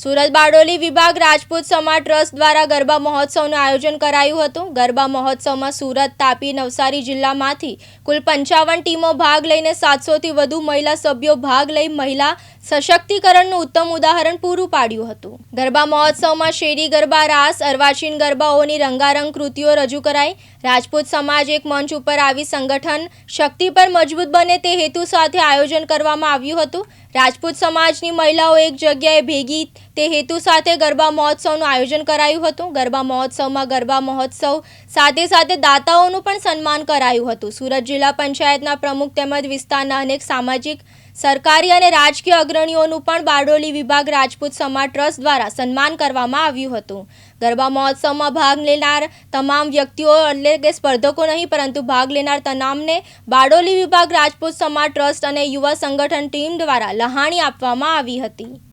સુરત બારડોલી વિભાગ રાજપૂત સમાજ ટ્રસ્ટ દ્વારા ગરબા મહોત્સવનું આયોજન કરાયું હતું. ગરબા મહોત્સવમાં સુરત, તાપી, નવસારી જિલ્લામાંથી કુલ પંચાવન ટીમો ભાગ લઈને સાતસોથી વધુ મહિલા સભ્યો ભાગ લઈ મહિલા સશક્તિકરણનું ઉત્તમ ઉદાહરણ પૂરું પાડ્યું હતું. ગરબા મહોત્સવમાં શેરી ગરબા, રાસ, અર્વાચીન ગરબાઓની રંગારંગ કૃતિઓ રજૂ કરાઈ. રાજપૂત સમાજ એક મંચ ઉપર આવી સંગઠન શક્તિ પર મજબૂત બને તે હેતુ સાથે આયોજન કરવામાં આવ્યું હતું. રાજપૂત સમાજની મહિલાઓ એક જગ્યાએ ભેગી તે હેતુ સાથે ગરબા મહોત્સવનું આયોજન કરાયું હતું. ગરબા મહોત્સવમાં ગરબા મહોત્સવ સાથે સાથે દાતાઓનું પણ સન્માન કરાયું હતું. સુરત જિલ્લા પંચાયતના પ્રમુખ તેમજ વિસ્તારના અનેક સામાજિક સરકારી અને રાજકીય અગ્રણીઓનું પણ બારડોલી વિભાગ રાજપૂત સમાજ ટ્રસ્ટ દ્વારા સન્માન કરવામાં આવ્યું હતું. ગરબા મહોત્સવમાં ભાગ લેનાર તમામ વ્યક્તિઓ એટલે કે સ્પર્ધકો નહીં, પરંતુ ભાગ લેનાર તમામને બારડોલી વિભાગ રાજપૂત સમાજ ટ્રસ્ટ અને યુવા સંગઠન ટીમ દ્વારા લહાણી આપવામાં આવી હતી.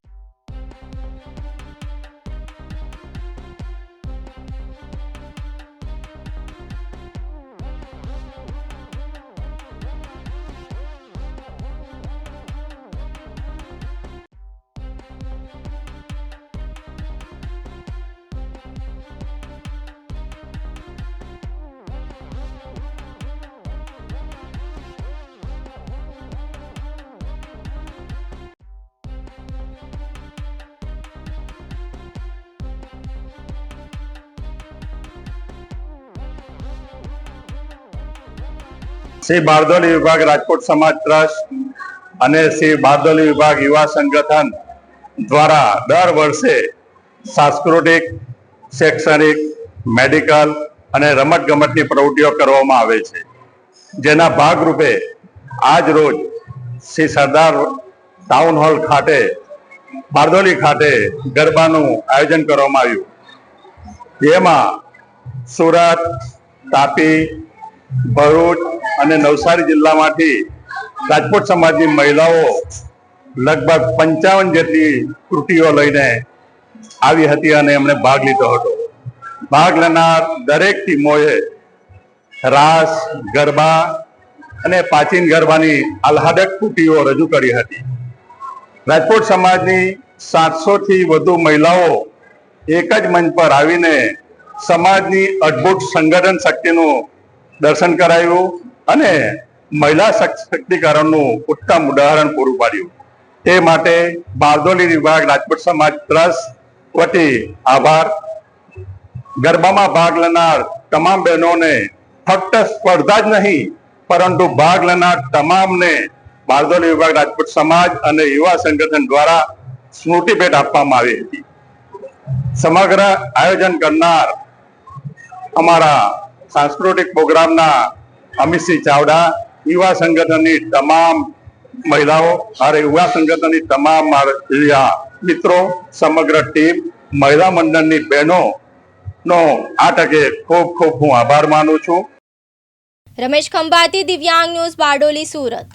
શ્રી બારદોલી વિભાગ રાજકોટ સમાજ ટ્રસ્ટ અને શ્રી બારદોલી વિભાગ યુવા સંગઠન દ્વારા દર વર્ષે સાંસ્કૃતિક, શૈક્ષણિક, મેડિકલ અને રમતગમતની પ્રવૃત્તિઓ કરવામાં આવે છે. જેના ભાગરૂપે આજ રોજ શ્રી સરદાર ટાઉન હોલ ખાતે બારદોલી ખાતે ગરબાનું આયોજન કરવામાં આવ્યું. જેમાં સુરત, તાપી ભરૂચ અને નવસારી જિલ્લામાંથી રાજકોટ સમાજની મહિલાઓ લગભગ પંચાવન જેટલી કૃતિઓ લઈને આવી હતી અને એમણે ભાગ લીધો હતો. ભાગ લેનાર દરેક ટીમોએ રાસ, ગરબા અને પ્રાચીન ગરબાની આહ્લાદક કૃતિઓ રજૂ કરી હતી. રાજકોટ સમાજની સાતસોથી વધુ મહિલાઓ એક જ મંચ પર આવીને સમાજની અદ્ભુત સંગઠન શક્તિનું દર્શન કરાયું અને મહિલા સશક્તિકરણનું ઉત્તમ ઉદાહરણ પૂરું પાડ્યું. તે માટે બારદોલી વિભાગ રાજકોટ સમાજ ટ્રસ્ટ વતી આભાર. ગરબામાં ભાગ લેનાર તમામ બહેનોને ફક્ત સ્પર્ધા જ નહીં, પરંતુ ભાગ લેનાર તમામને બારદોલી વિભાગ રાજકોટ સમાજ અને યુવા સંગઠન દ્વારા સ્મૃતિ ભેટ આપવામાં આવી હતી. સમગ્ર આયોજન કરનાર અમારા સાંસ્કૃતિક પ્રોગ્રામના અમિતસિંહ ચાવડા, યુવા સંગઠનની તમામ મહિલાઓ અને યુવા સંગઠનની તમામ મિત્રો, સમગ્ર ટીમ, મહિલા મંડળની બહેનો નો આ તકે ખૂબ ખૂબ હું આભાર માનું છું. રમેશ ખંભાતી, દિવ્યાંગ ન્યૂઝ બારડોલી, સુરત.